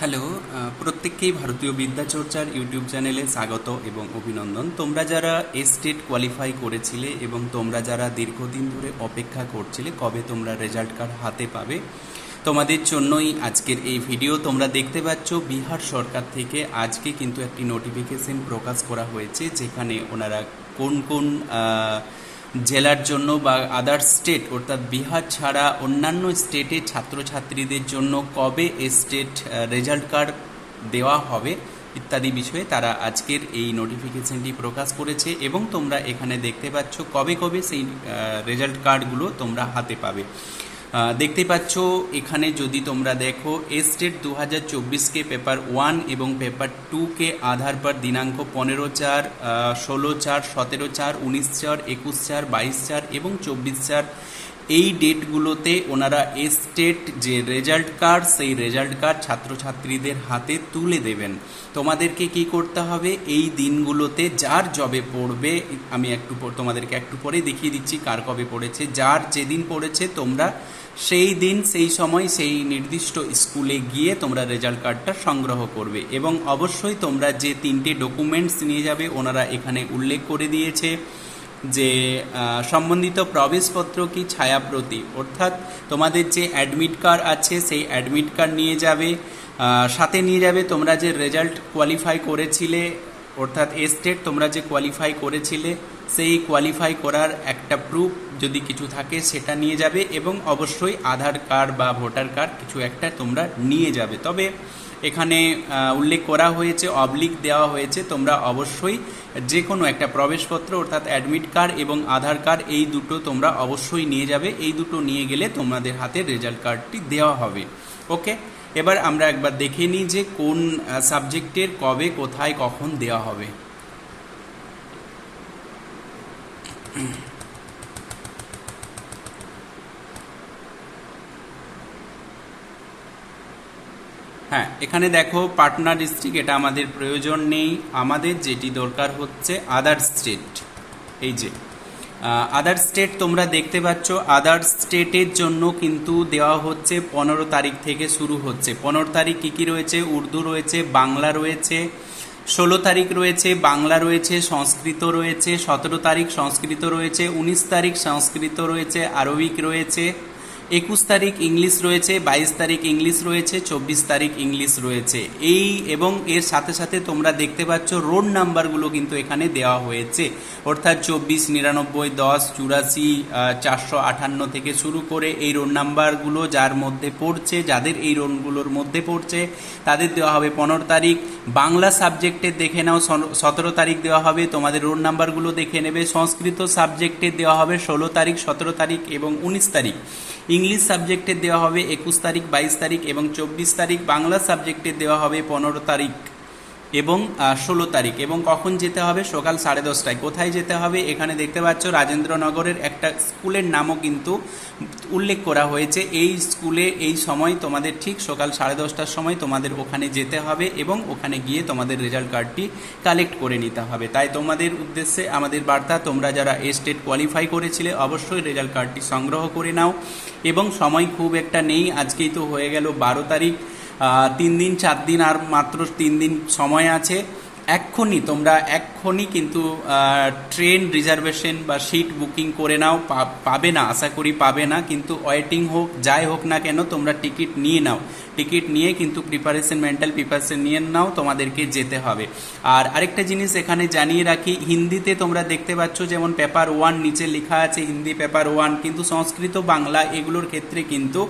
Hello প্রত্যেককেই ভারতীয় বিদ্যাচর্চার YouTube চ্যানেলে স্বাগত এবং অভিনন্দন। তোমরা যারা স্টেট কোয়ালিফাই করেছিলে এবং তোমরা যারা দীর্ঘদিন ধরে অপেক্ষা করছিলে, কবে তোমরা রেজাল্ট কার্ড হাতে পাবে, তোমাদের জন্যই আজকের এই ভিডিও তোমরা দেখতে পাচ্ছ, বিহার সরকার থেকে আজকে কিন্তু একটি নোটিফিকেশন প্রকাশ করা হয়েছে, যেখানে ওনারা কোন কোন জেলার জন্য বা আদার স্টেট অর্থাৎ বিহার ছাড়া অন্যান্য স্টেটের ছাত্রছাত্রীদের জন্য কবে স্টেট রেজাল্ট কার্ড দেওয়া হবে ইত্যাদি বিষয়ে তারা আজকের এই নোটিফিকেশনটি প্রকাশ করেছে এবং তোমরা এখানে দেখতে পাচ্ছ কবে কবে সেই রেজাল্ট কার্ডগুলো তোমরা হাতে পাবে। দেখতে পাচ্ছ, এখানে যদি তোমরা দেখো এস্টেট দু হাজার চব্বিশকে পেপার ওয়ান এবং পেপার টুকে আধার পর দিনাঙ্ক পনেরো চার ষোলো চার, সতেরো চার, উনিশ চার, একুশ চার, বাইশ চার এবং চব্বিশ চার এই ডেটগুলোতে ওনারা স্টেট যে রেজাল্ট কার্ড, সেই রেজাল্ট কার্ড ছাত্রছাত্রীদের হাতে তুলে দেবেন। তোমাদেরকে কি করতে হবে? এই দিনগুলোতে যার জবে পড়বে, আমি একটু তোমাদেরকে একটু পরে দেখিয়ে দিচ্ছি কার কবে পড়েছে। যার যেদিন পড়েছে, তোমরা সেই দিন, সেই সময়, সেই নির্দিষ্ট স্কুলে গিয়ে তোমরা রেজাল্ট কার্ডটা সংগ্রহ করবে। এবং অবশ্যই তোমরা যে তিনটে ডকুমেন্টস নিয়ে যাবে, ওনারা এখানে উল্লেখ করে দিয়েছে। যে সম্বন্ধিত প্রবেশপত্র কি ছায়াপ্রতি? অর্থাৎ তোমাদের যে অ্যাডমিট কার্ড আছে, সেই অ্যাডমিট কার্ড নিয়ে যাবে সাথে নিয়ে যাবে তোমরা যে রেজাল্ট কোয়ালিফাই করেছিলে, অর্থাৎ এস্টেট তোমরা যে কোয়ালিফাই করেছিলে, সেই কোয়ালিফাই করার একটা প্রুফ যদি কিছু থাকে, সেটা নিয়ে যাবে এবং অবশ্যই আধার কার্ড বা ভোটার কার্ড কিছু একটা তোমরা নিয়ে যাবে। তবে এখানে উল্লেখ করা হয়েছে অবলিক দেওয়া হয়েছে, তোমরা অবশ্যই যে কোনো একটা প্রবেশপত্র, অর্থাৎ অ্যাডমিট কার্ড এবং আধার কার্ড এই দুটো তোমরা অবশ্যই নিয়ে যাবে। এই দুটো নিয়ে গেলে তোমাদের হাতে রেজাল্ট কার্ডটি দেওয়া হবে। ওকে এবার আমরা একবার দেখে নিই যে কোন সাবজেক্টের কবে, কোথায়, কখন দেওয়া হবে। হ্যাঁ এখানে দেখো পাটনা ডিস্ট্রিক্ট এটা আমাদের প্রয়োজন নেই। আমাদের যেটি দরকার হচ্ছে আদার স্টেট এই যে আদার স্টেট তোমরা দেখতে পাচ্ছ আদার স্টেটের জন্য কিন্তু দেওয়া হচ্ছে পনেরো তারিখ থেকে শুরু হচ্ছে। পনেরো তারিখ কী কী রয়েছে? উর্দু রয়েছে, বাংলা রয়েছে, ষোলো তারিখ রয়েছে, বাংলা রয়েছে, সংস্কৃত রয়েছে, সতেরো তারিখ সংস্কৃত রয়েছে, উনিশ তারিখ সংস্কৃত রয়েছে, আরবিক রয়েছে একুশ তারিখ ইংলিশ রয়েছে, বাইশ তারিখ ইংলিশ রয়েছে, চব্বিশ তারিখ ইংলিশ রয়েছে। এই এবং এর সাথে সাথে তোমরা দেখতে পাচ্ছ রোড নাম্বারগুলো কিন্তু এখানে দেওয়া হয়েছে। অর্থাৎ চব্বিশ, নিরানব্বই, দশ, চুরাশি চারশো আটান্ন থেকে শুরু করে এই রোড নাম্বারগুলো যার মধ্যে পড়ছে, যাদের এই রোডগুলোর মধ্যে পড়ছে, তাদের দেওয়া হবে পনেরো তারিখ। বাংলা সাবজেক্টের দেখে নাও সতেরো তারিখ দেওয়া হবে, তোমাদের রোড নাম্বারগুলো দেখে নেবে। সংস্কৃত সাবজেক্টের দেওয়া হবে ষোলো তারিখ, সতেরো তারিখ এবং উনিশ তারিখ। ইংলিশ সাবজেক্টের দেওয়া হবে একুশ তারিখ, বাইশ তারিখ এবং চব্বিশ তারিখ, বাংলা সাবজেক্টের দেওয়া হবে পনেরো তারিখ। এবং ষোলো তারিখ। এবং কখন যেতে হবে? সকাল সাড়ে দশটায়। কোথায় যেতে হবে? এখানে দেখতে পাচ্ছ রাজেন্দ্রনগরের একটা স্কুলের নামও কিন্তু উল্লেখ করা হয়েছে। এই স্কুলে এই সময় তোমাদের ঠিক সকাল সাড়ে দশটার সময় তোমাদের ওখানে যেতে হবে এবং ওখানে গিয়ে তোমাদের রেজাল্ট কার্ডটি কালেক্ট করে নিতে হবে। তাই তোমাদের উদ্দেশ্যে আমাদের বার্তা, তোমরা যারা স্টেট কোয়ালিফাই করেছিলে, অবশ্যই রেজাল্ট কার্ডটি সংগ্রহ করে নাও। এবং সময় খুব একটা নেই, আজকেই তো হয়ে গেল বারো তারিখ। তিন দিন, চার দিন, আর মাত্র তিন দিন সময় আছে। এক্ষুনি, তোমরা এক্ষুনি কিন্তু ট্রেন রিজার্ভেশন বা সিট বুকিং করে নাও। পাবে না, আশা করি পাবে না, কিন্তু ওয়েটিং হোক, যাই হোক না কেন, তোমরা টিকিট নিয়ে নাও। টিকিট নিয়ে কিন্তু প্রিপারেশন মেন্টাল প্রিপারেশন নিয়ে নাও, তোমাদেরকে যেতে হবে। আর আরেকটা জিনিস এখানে জানিয়ে রাখি, হিন্দিতে তোমরা দেখতে পাচ্ছ, যেমন পেপার ওয়ান নিচে লেখা আছে, হিন্দি পেপার ওয়ান কিন্তু সংস্কৃত, বাংলা, এগুলোর ক্ষেত্রে কিন্তু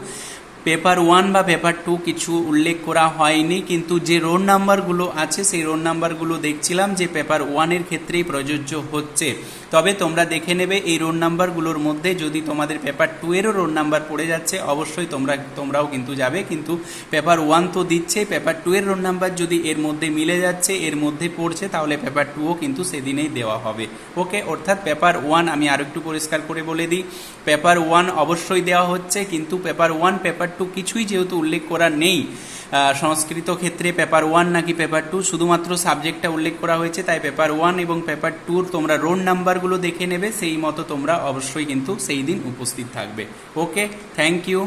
পেপার ওয়ান বা পেপার টু কিছু উল্লেখ করা হয়নি, কিন্তু যে রোল নাম্বারগুলো আছে, সেই রোল নাম্বারগুলো দেখছিলাম যে পেপার ওয়ানের ক্ষেত্রেই প্রযোজ্য হচ্ছে। তবে তোমরা দেখে নেবে এই রোল নাম্বারগুলোর মধ্যে যদি তোমাদের পেপার টু এরও রোল নাম্বার পড়ে যাচ্ছে, অবশ্যই তোমরা, তোমরাও কিন্তু যাবে। কিন্তু পেপার ওয়ান তো দিচ্ছে, পেপার টু এর রোল নাম্বার যদি এর মধ্যে মিলে যাচ্ছে, এর মধ্যে পড়ছে, তাহলে পেপার টুও কিন্তু সেদিনেই দেওয়া হবে। ওকে, অর্থাৎ পেপার ওয়ান আমি আরও একটু পরিষ্কার করে বলে দিই। পেপার ওয়ান অবশ্যই দেওয়া হচ্ছে, কিন্তু পেপার ওয়ান, পেপার টু কিছুই যেহেতু উল্লেখ করা নেই সংস্কৃত ক্ষেত্রে পেপার ওয়ান নাকি পেপার টু শুধুমাত্র সাবজেক্টটা উল্লেখ করা হয়েছে, তাই পেপার ওয়ান এবং পেপার টুর তোমরা রোল নাম্বারগুলো দেখে নেবে, সেই মতো তোমরা অবশ্যই কিন্তু সেই দিন উপস্থিত থাকবে। Okay thank you